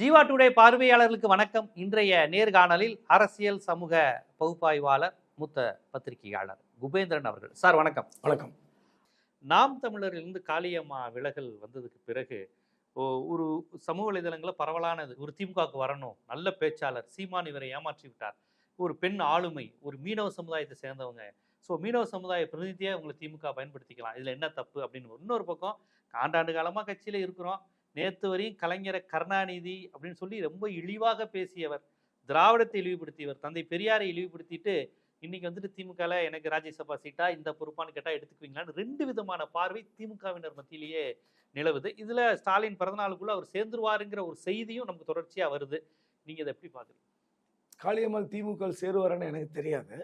Jeeva today பார்வையாளர்களுக்கு வணக்கம். இன்றைய நேர்காணலில் அரசியல் சமூக பகுப்பாய்வாளர் மூத்த பத்திரிகையாளர் குபேந்திரன் அவர்கள். சார் வணக்கம். வணக்கம். நாம் தமிழரிலிருந்து காளியம்மா விலகல் வந்ததுக்கு பிறகு ஒரு சமூக வலைதளங்களில் பரவலானது. ஒரு திமுகவுக்கு வரணும். நல்ல பேச்சாளர் சீமான் இவரை ஏமாற்றி விட்டார். ஒரு பெண் ஆளுமை ஒரு மீனவ சமுதாயத்தை சேர்ந்தவங்க. ஸோ மீனவ சமுதாய பிரதிநிதியாக உங்களை திமுக பயன்படுத்திக்கலாம். இதில் என்ன தப்பு அப்படின்னு இன்னொரு பக்கம் ஆண்டாண்டு காலமாக கட்சியில் இருக்கிறோம். நேற்று வரையும் கலைஞரை கருணாநிதி அப்படின்னு சொல்லி ரொம்ப இழிவாக பேசியவர் திராவிடத்தை இழிவுபடுத்தியவர் தந்தை பெரியாரை இழிவுபடுத்திட்டு இன்னைக்கு வந்துட்டு திமுகல எனக்கு ராஜ்யசபா சீட்டா இந்த பொறுப்பான்னு கேட்டால் எடுத்துக்குவீங்களான்னு ரெண்டு விதமான பார்வை திமுகவினர் மத்தியிலேயே நிலவுது. இதில் ஸ்டாலின் பிறந்தநாளுக்குள்ள அவர் சேர்ந்துருவாருங்கிற ஒரு செய்தியும் நமக்கு தொடர்ச்சியாக வருது. நீங்கள் இதை எப்படி பார்க்குறீங்க? காளியம்மாள் திமுக சேருவாரன்னு எனக்கு தெரியாது.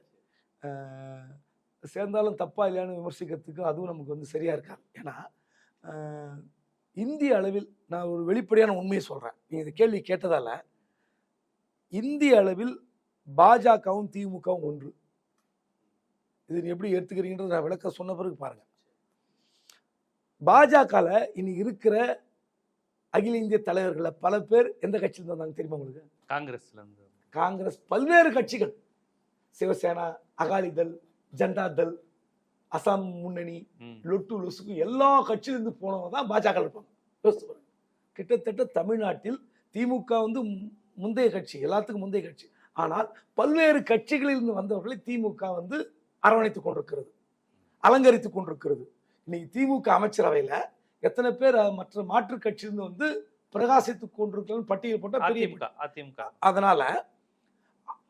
சேர்ந்தாலும் தப்பா இல்லையான்னு விமர்சிக்கிறதுக்கு அதுவும் நமக்கு வந்து சரியாக இருக்காது. ஏன்னா இந்திய அளவில் நான் ஒரு வெளிப்படையான உண்மையை சொல்றேன். நீங்க இந்த கேள்வி கேட்டதால இந்திய அளவில் பாஜகவும் திமுகவும் ஒன்று. இது நீ எப்படி எடுத்துக்கிறீங்கன்றது நான் விளக்க சொன்ன பிறகு பாருங்க. பாஜகல இன்னைக்கு இருக்கிற அகில இந்திய தலைவர்களை பல பேர் எந்த கட்சியில் வந்தாங்க தெரியுமா உங்களுக்கு? காங்கிரஸ்ல இருந்து. காங்கிரஸ் பல்வேறு கட்சிகள். சிவசேனா அகாலிதள் ஜனதா தள் அசாம் முன்னணி லொட்டு லொசுக்கு எல்லா கட்சியிலிருந்து போனவங்க தான் பாஜக இருப்பாங்க. யோசிச்சு பாருங்க. கிட்டத்தட்ட தமிழ்நாட்டில் திமுக வந்து முந்தைய கட்சி எல்லாத்துக்கும் முந்தைய கட்சி. ஆனால் பல்வேறு கட்சிகளிலிருந்து வந்தவர்களை திமுக வந்து அரவணைத்துக் கொண்டிருக்கிறது அலங்கரித்துக் கொண்டிருக்கிறது. இன்னைக்கு திமுக அமைச்சரவையில எத்தனை பேர் மற்ற மாற்றுக் கட்சியிலிருந்து வந்து பிரகாசித்துக் கொண்டிருக்கிறது பட்டியல் போட்டா பெரிய அதிமுக அதனால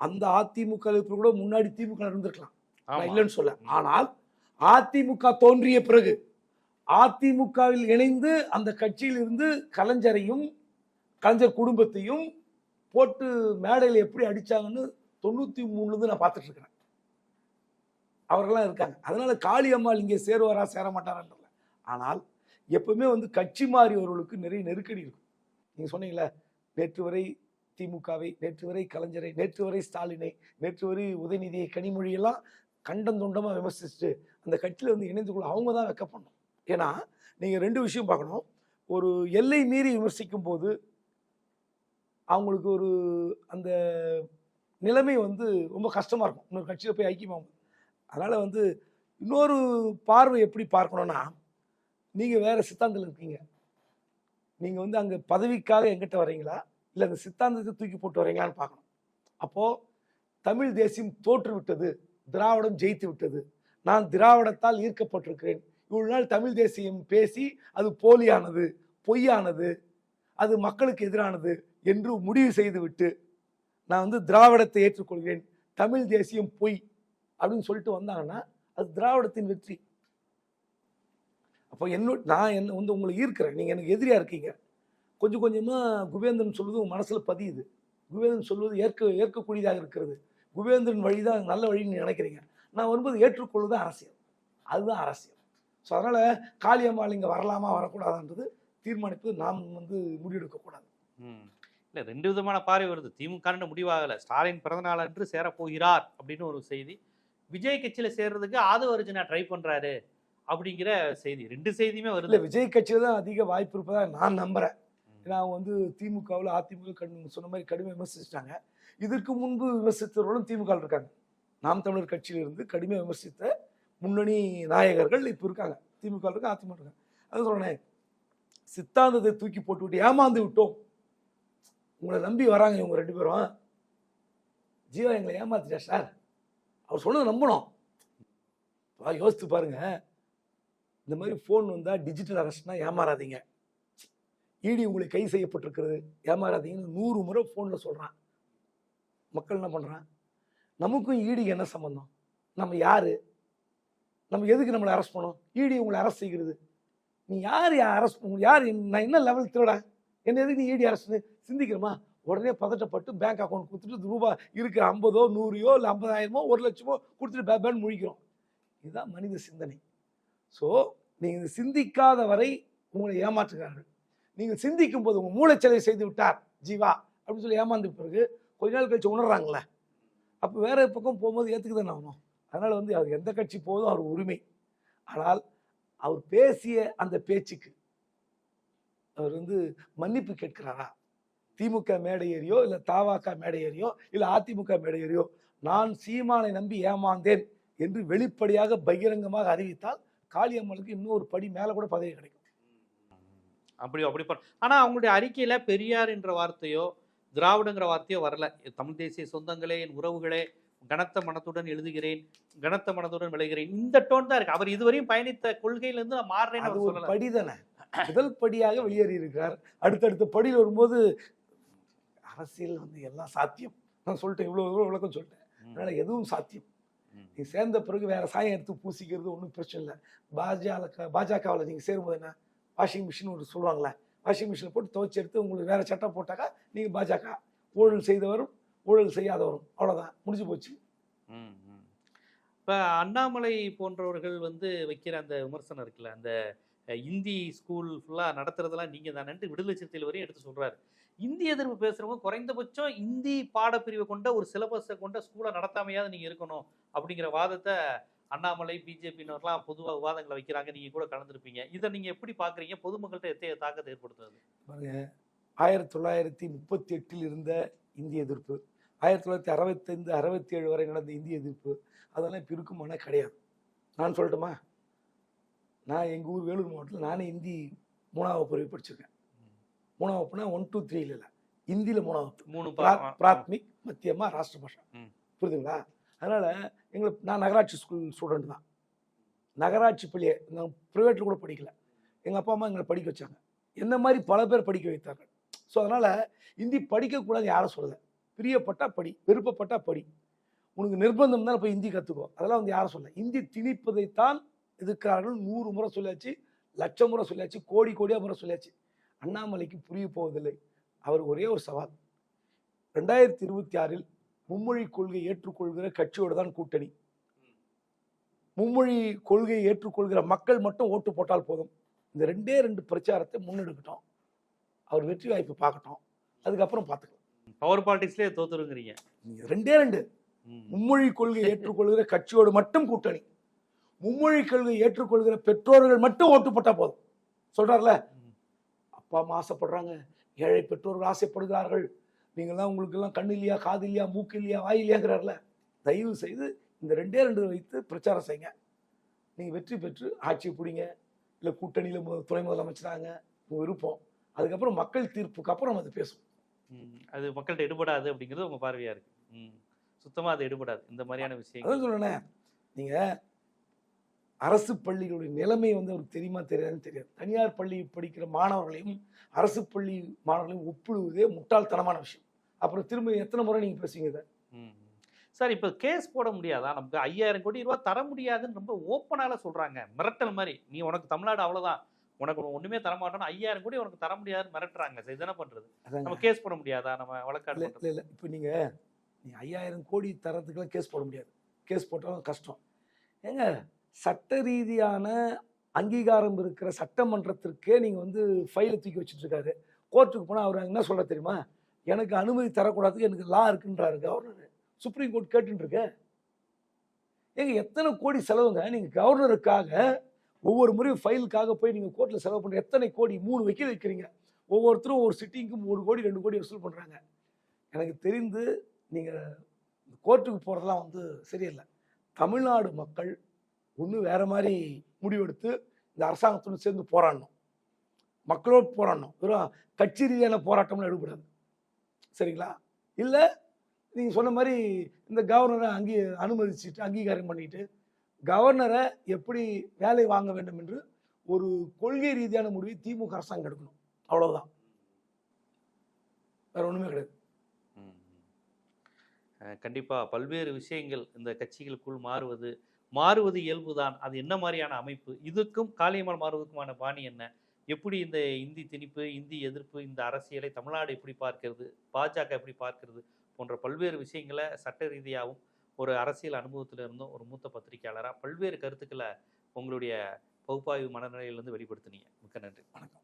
அந்த அதிமுக கூட முன்னாடி திமுக இருந்திருக்கலாம். இல்லைன்னு சொல்ல. ஆனால் அதிமுக தோன்றிய பிறகு அதிமுகவில் இணைந்து அந்த கட்சியில் இருந்து கலைஞரையும் கலைஞர் குடும்பத்தையும் போட்டு மேடையில் எப்படி அடித்தாங்கன்னு தொண்ணூற்றி மூணுலேருந்து நான் பார்த்துட்டு இருக்கிறேன் அவர்கள்லாம் இருக்காங்க. அதனால காளியம்மாள் இங்கே சேருவாரா சேர மாட்டாரான்றல ஆனால் எப்பவுமே வந்து கட்சி மாறியவர்களுக்கு நிறைய நெருக்கடி இருக்கும். நீங்கள் சொன்னீங்களே நேற்று வரை திமுகவை நேற்று வரை கலைஞரை நேற்று வரை ஸ்டாலினை நேற்று வரை உதயநிதியை கனிமொழியெல்லாம் கண்டம் துண்டமாக விமர்சிச்சுட்டு அந்த கட்சியில் வந்து இணைந்து கொள்ள அவங்க தான் வெக்கப்படணும். ஏன்னா நீங்கள் ரெண்டு விஷயம் பார்க்கணும். ஒரு எல்லை மீறி விமர்சிக்கும் போது அவங்களுக்கு ஒரு அந்த நிலைமை வந்து ரொம்ப கஷ்டமாக இருக்கும். இன்னொரு கட்சியில் போய் ஐக்கியமாகும் அதனால் வந்து இன்னொரு பார்வை எப்படி பார்க்கணும்னா நீங்கள் வேறு சித்தாந்தத்தில் இருக்கீங்க. நீங்கள் வந்து அங்கே பதவிக்காக எங்கிட்ட வர்றீங்களா? இல்லை அந்த சித்தாந்தத்தை தூக்கி போட்டு வரீங்களான்னு பார்க்கணும். அப்போது தமிழ் தேசியம் தோற்று விட்டது திராவிடம் ஜெயித்து விட்டது. நான் திராவிடத்தால் ஈர்க்கப்பட்டிருக்கிறேன். இவ்வளவு நாள் தமிழ் தேசியம் பேசி அது போலியானது பொய்யானது அது மக்களுக்கு எதிரானது என்று முடிவு செய்துவிட்டு நான் வந்து திராவிடத்தை ஏற்றுக்கொள்கிறேன். தமிழ் தேசியம் பொய் அப்படின்னு சொல்லிட்டு வந்தாங்கன்னா அது திராவிடத்தின் வெற்றி. அப்போ என்ன நான் என்ன வந்து உங்களை ஈர்க்கிறேன். நீங்கள் எனக்கு எதிரியாக இருக்கீங்க. கொஞ்சம் கொஞ்சமாக குபேந்திரன் சொல்வது உங்கள் மனசில் பதியுது. குபேந்திரன் சொல்வது ஏற்க ஏற்கக்கூடியதாக இருக்கிறது. குபேந்திரன் வழி தான் நல்ல வழின்னு நினைக்கிறீங்க. நான் வரும்போது ஏற்றுக்கொள்வது அரசியல். அதுதான் அரசியல். ஸோ அதனால் காளியம்மாள் இங்கே வரலாமா வரக்கூடாதுன்றது தீர்மானிப்பது நாம் வந்து முடிவெடுக்கக்கூடாது. இல்ல ரெண்டு விதமான பார்வை வருது. திமுக முடிவாகல. ஸ்டாலின் பிறந்தநாள் அன்று சேரப்போகிறார் அப்படின்னு ஒரு செய்தி. விஜய் கட்சியில சேர்றதுக்கு ஆதவ அர்ஜுனா ட்ரை பண்றாரு அப்படிங்கிற செய்தி. ரெண்டு செய்தியுமே இல்லை வருது விஜய் கட்சியில் தான் அதிக வாய்ப்பு இருப்பதாக நான் நம்புகிறேன். ஏன்னா அவங்க வந்து திமுகவில் அதிமுக கடும் சொன்ன மாதிரி கடுமையாக விமர்சிச்சிட்டாங்க. இதற்கு முன்பு விமர்சித்தவர்களும் திமுக இருக்காங்க. நாம் தமிழர் கட்சியிலிருந்து கடுமையாக விமர்சித்த முன்னணி நாயகர்கள் இப்போ இருக்காங்க. திமுக இருக்காங்க அதிமுக இருக்காங்க அது சொல்கிறேன் சித்தாந்தத்தை தூக்கி போட்டு விட்டு ஏமாந்து விட்டோம். உங்களை நம்பி வராங்க இவங்க ரெண்டு பேரும். ஜீவா எங்களை ஏமாத்திட்டா சார் அவர் சொன்னதை நம்பணும். வா, யோசித்து பாருங்க. இந்த மாதிரி ஃபோன் வந்தால் டிஜிட்டல் அரெஸ்ட்னா ஏமாறாதீங்க. இடி உங்களை கை செய்யப்பட்டிருக்கிறது. ஏமாறாதீங்கன்னு நூறு முறை ஃபோனில் சொல்கிறான் மக்கள் என்ன பண்ணுறான் நமக்கும் ஈடி என்ன சம்பந்தம்? நம்ம யார்? நம்ம எதுக்கு நம்மளை அரெஸ்ட் பண்ணோம்? ஈடி உங்களை அரெஸ்ட் செய்கிறது. நீ யார் அரெஸ்ட் யார் நான் என்ன லெவல் திருடா? என்ன எதுக்கு நீ ஈடி அரெஸ்ட்னு சிந்திக்கிறோமா? உடனே பதட்டப்பட்டு பேங்க் அக்கௌண்ட் கொடுத்துட்டு ரூபா இருக்கிற ஐம்பதோ நூறையோ இல்லை ஐம்பதாயிரமோ ஒரு லட்சமோ கொடுத்துட்டு பே முழிக்கிறோம். இதுதான் மனித சிந்தனை. ஸோ நீங்கள் சிந்திக்காத வரை உங்களை ஏமாற்றுகிறார்கள். நீங்கள் சிந்திக்கும் போது உங்கள் மூளைச்சலை செய்து விட்டார். ஜீவா அப்படின்னு சொல்லி ஏமாந்த பிறகு கொஞ்ச நாள் கழிச்சு உணர்றாங்களே. அப்போ வேற பக்கம் போகும்போது ஏற்றுக்கு தானே ஆகணும் அதனால் வந்து அவர் எந்த கட்சி போதும் அவர் உரிமை. ஆனால் அவர் பேசிய அந்த பேச்சுக்கு அவர் வந்து மன்னிப்பு கேட்கிறாரா? திமுக மேடை ஏறியோ இல்லை தாவாக்கா மேடை ஏறியோ இல்லை அதிமுக மேடை ஏறியோ நான் சீமானை நம்பி ஏமாந்தேன் என்று வெளிப்படையாக பகிரங்கமாக அறிவித்தால் காளியம்மனுக்கு இன்னொரு படி மேலே கூட பதவி கிடைக்கும். அப்படி அப்படி ஆனா அவங்களுடைய அறிக்கையில பெரியார் என்ற வார்த்தையோ திராவிடங்கிற வார்த்தையோ வரல. தமிழ் தேசிய சொந்தங்களே என் உறவுகளே கனத்த மனத்துடன் எழுதுகிறேன் கனத்த மனத்துடன் விளைகிறேன். இந்த டோன் தான் இருக்கு. அவர் இதுவரையும் பயணித்த கொள்கையில இருந்து நான் மாறுறேன்னு அவர் சொல்லல. படி தானே முதல் படியாக வெளியேறி இருக்கிறார் அடுத்தடுத்த படியில் வரும்போது அரசியல் வந்து எல்லாம் சாத்தியம். நான் சொல்லிட்டேன் இவ்வளவு தூரம் விளக்கம் சொல்லிட்டேன். அதனால எதுவும் சாத்தியம். நீ சேர்ந்த பிறகு வேற சாயம் எடுத்து பூசிக்கிறது ஒன்றும் பிரச்சனை இல்லை. பாஜக பாஜகவில் நீங்கள் சேரும்போது என்ன? வாஷிங் மிஷின் ஒரு சொல்லுவாங்களே வாஷிங் மிஷினில் போட்டு துவைச்சு எடுத்து உங்களுக்கு வேறு சட்டம் போட்டாக்கா நீங்கள் பாஜக. ஊழல் செய்தவரும் ஊழல் செய்யாதவரும். அவ்வளோதான் முடிஞ்சு போச்சு. ம், ம். அண்ணாமலை போன்றவர்கள் வந்து வைக்கிற அந்த விமர்சனம் இருக்குல்ல அந்த இந்தி ஸ்கூல் ஃபுல்லாக நடத்துறதெல்லாம் நீங்கள் தானேன்ட்டு விடுதலை சிறுத்தையில் வரையும் எடுத்து சொல்கிறாரு இந்தி எதிர்ப்பு பேசுகிறவங்க குறைந்தபட்சம் இந்தி பாடப்பிரிவை கொண்ட ஒரு சிலபஸை கொண்ட ஸ்கூலை நடத்தாமையாவது நீங்கள் இருக்கணும் அப்படிங்கிற வாதத்தை அண்ணாமலை பிஜேபியினர்லாம் பொதுவாக விவாதங்களை வைக்கிறாங்க. நீங்க கூட கலந்துருப்பீங்க. இதை நீங்க எப்படி பாக்குறீங்க பொதுமக்கள்கிட்ட எத்தகைய தாக்கத்தை ஏற்படுத்துறது? பாருங்க. ஆயிரத்தி தொள்ளாயிரத்தி முப்பத்தி எட்டில் இருந்த இந்திய எதிர்ப்பு ஆயிரத்தி தொள்ளாயிரத்தி அறுபத்தைந்து அறுபத்தி ஏழு வரை நடந்த இந்திய எதிர்ப்பு அதெல்லாம் இப்போ இருக்குமானா கிடையாது. நான் சொல்லட்டுமா? நான் எங்கள் ஊர் வேலூர் மாவட்டத்தில் நானே ஹிந்தி மூணாவது வரை படிச்சிருக்கேன். மூணாவது வகுப்புனா ஒன் டூ த்ரீ இல்லை. ஹிந்தியில் மூணாவது மூணு பிராத்மிக் மத்தியமா ராஷ்டிர பாஷா. புரியுதுங்களா? அதனால் எங்களுக்கு நான் நகராட்சி ஸ்கூல் ஸ்டூடெண்ட் தான். நகராட்சி பள்ளியை நான் ப்ரைவேட்டில் கூட படிக்கல. எங்கள் அப்பா அம்மா எங்களை படிக்க வச்சாங்க. என்ன மாதிரி பல பேர் படிக்க வைத்தார்கள். ஸோ அதனால் ஹிந்தி படிக்கக்கூடாது யாரும் சொல்லலை. பிரியப்பட்டால் படி விருப்பப்பட்டால் படி. உனக்கு நிர்பந்தம் தான் போய் ஹிந்தி கற்றுக்கோ அதெல்லாம் வந்து யாரும் சொல்ல ஹிந்தி திணிப்பதைத்தான் எதிர்க்கிறார்கள். நூறு முறை சொல்லியாச்சு லட்சம் முறை சொல்லியாச்சு கோடி கோடியாக முறை சொல்லியாச்சு அண்ணாமலைக்கு புரிய போவதில்லை. அவர் ஒரே ஒரு சவால். ரெண்டாயிரத்தி இருபத்தி ஆறில் மும்மொழி கொள்கை ஏற்றுக்கொள்கிற கட்சியோட தான் கூட்டணி. மும்மொழி கொள்கையை ஏற்றுக்கொள்கிற மக்கள் மட்டும் ஓட்டு போட்டால் போதும். இந்த ரெண்டே ரெண்டு பிரச்சாரத்தை முன்னெடுக்கட்டும். அவர் வெற்றி வாய்ப்பு பார்க்கட்டும். அதுக்கப்புறம் பார்த்துக்கலாம். பவர் பாலிடிக்ஸ்லேயே தோத்துருங்கிறீங்க. ரெண்டே ரெண்டு. மும்மொழி கொள்கை ஏற்றுக்கொள்கிற கட்சியோடு மட்டும் கூட்டணி. மும்மொழி கொள்கை ஏற்றுக்கொள்கிற பெற்றோர்கள் மட்டும் ஓட்டு போட்டா போதும். சொல்றாருல? ம். அப்பா அம்மா ஆசைப்படுறாங்க. ஏழை பெற்றோர்கள் ஆசைப்படுகிறார்கள். நீங்கள்லாம் உங்களுக்கு எல்லாம் கண்ணு இல்லையா காது இல்லையா மூக்கு இல்லையா வாய் இல்லையாங்கிறார்ல தயவு செய்து இந்த ரெண்டே ரெண்டு வைத்து பிரச்சாரம் செய்யுங்க. நீங்க வெற்றி பெற்று ஆட்சி பிடிங்க. இல்லை கூட்டணியில் துணை முதலமைச்சராங்க. உங்க விருப்பம். அதுக்கப்புறம் மக்கள் தீர்ப்புக்கு அப்புறம் நம்ம அது பேசுவோம். அது மக்கள்கிட்ட எடுபடாது அப்படிங்கிறது உங்க பார்வையா இருக்கு. ம். சுத்தமா அது எடுபடாது. இந்த மாதிரியான அதான் விஷயங்கள். சொல்றேனே. நீங்க அரசு பள்ளிகளுடைய நிலைமை வந்து அவருக்கு தெரியுமா தெரியாதுன்னு தெரியாது. தனியார் பள்ளி படிக்கிற மாணவர்களையும் அரசு பள்ளி மாணவர்களையும் ஒப்பிடுவதே முட்டாள்தனமான விஷயம். அப்புறம் திரும்ப எத்தனை முறை நீங்க பேசுவீங்க இதை? ம். சார் இப்போ கேஸ் போட முடியாதா? நமக்கு ஐயாயிரம் கோடி ரூபாய் தர முடியாதுன்னு ரொம்ப ஓப்பனால சொல்றாங்க. மிரட்டல் மாதிரி. நீ உனக்கு தமிழ்நாடு அவ்வளவுதான். உனக்கு ஒண்ணுமே தர மாட்டோம்னு ஐயாயிரம் கோடி உனக்கு தர முடியாதுன்னு மிரட்டுறாங்க சார். இதென்ன பண்றது? அதாங்க. நம்ம கேஸ் போட முடியாதா? நம்ம வழக்காடு இல்ல இல்ல இப்போ நீங்க நீ ஐயாயிரம் கோடி தரத்துக்குலாம் கேஸ் போட முடியாது. கேஸ் போட்டாலும் கஷ்டம். ஏங்க சட்ட ரீதியான அங்கீகாரம் இருக்கிற சட்டமன்றத்திற்கே நீங்க வந்து ஃபைலை தூக்கி வச்சுட்டு இருக்காரு. கோர்ட்டுக்கு போனா அவர் என்ன சொல்ற தெரியுமா? எனக்கு அனுமதி தரக்கூடாது எனக்கு லா இருக்குன்றாரு கவர்னர் சுப்ரீம் கோர்ட் கேட்டுருக்கு இருக்க ஏங்க எத்தனை கோடி செலவுங்க? நீங்க கவர்னருக்காக ஒவ்வொரு முறையும் ஃபைலுக்காக போய் நீங்க கோர்ட்ல செலவு பண்ற எத்தனை கோடி? மூணு வக்கீல் வைக்கிறீங்க. ஒவ்வொருத்தரும் ஒவ்வொரு சிட்டிங்க்கு மூணு கோடி ரெண்டு கோடி வசூல் பண்றாங்க. எனக்கு தெரிந்து நீங்க கோர்ட்டுக்கு போறதெல்லாம் வந்து சரியில்லை. தமிழ்நாடு மக்கள் ஒன்று வேற மாதிரி முடிவெடுத்து இந்த அரசாங்கத்துடன் சேர்ந்து போராடணும். மக்களோடு போராடணும். வெறும் கட்சி ரீதியான போராட்டம்லாம் எடுபடாது சரிங்களா? இல்லை நீங்கள் சொன்ன மாதிரி இந்த கவர்னரை அங்கீ அனுமதிச்சுட்டு அங்கீகாரம் பண்ணிட்டு கவர்னரை எப்படி வேலை வாங்க வேண்டும் என்று ஒரு கொள்கை ரீதியான முடிவை திமுக அரசாங்கம் எடுக்கணும். அவ்வளவுதான். வேற ஒன்றுமே கிடையாது. கண்டிப்பாக பல்வேறு விஷயங்கள் இந்த கட்சிகளுக்குள் மாறுவது மாறுவது இயல்புதான். அது என்ன மாதிரியான அமைப்பு? இதுக்கும் காளியம்மாள் மாறுவதற்குமான பாணி என்ன? எப்படி இந்த இந்தி திணிப்பு இந்தி எதிர்ப்பு இந்த அரசியலை தமிழ்நாடு எப்படி பார்க்கிறது பாஜக எப்படி பார்க்கிறது போன்ற பல்வேறு விஷயங்களை சட்ட ரீதியாகவும் ஒரு அரசியல் அனுபவத்தில் இருந்தும் ஒரு மூத்த பத்திரிகையாளராக பல்வேறு கருத்துக்களை உங்களுடைய பகுப்பாய்வு மனநிலையிலிருந்து வெளிப்படுத்தினீங்க. மிக்க நன்றி. வணக்கம்.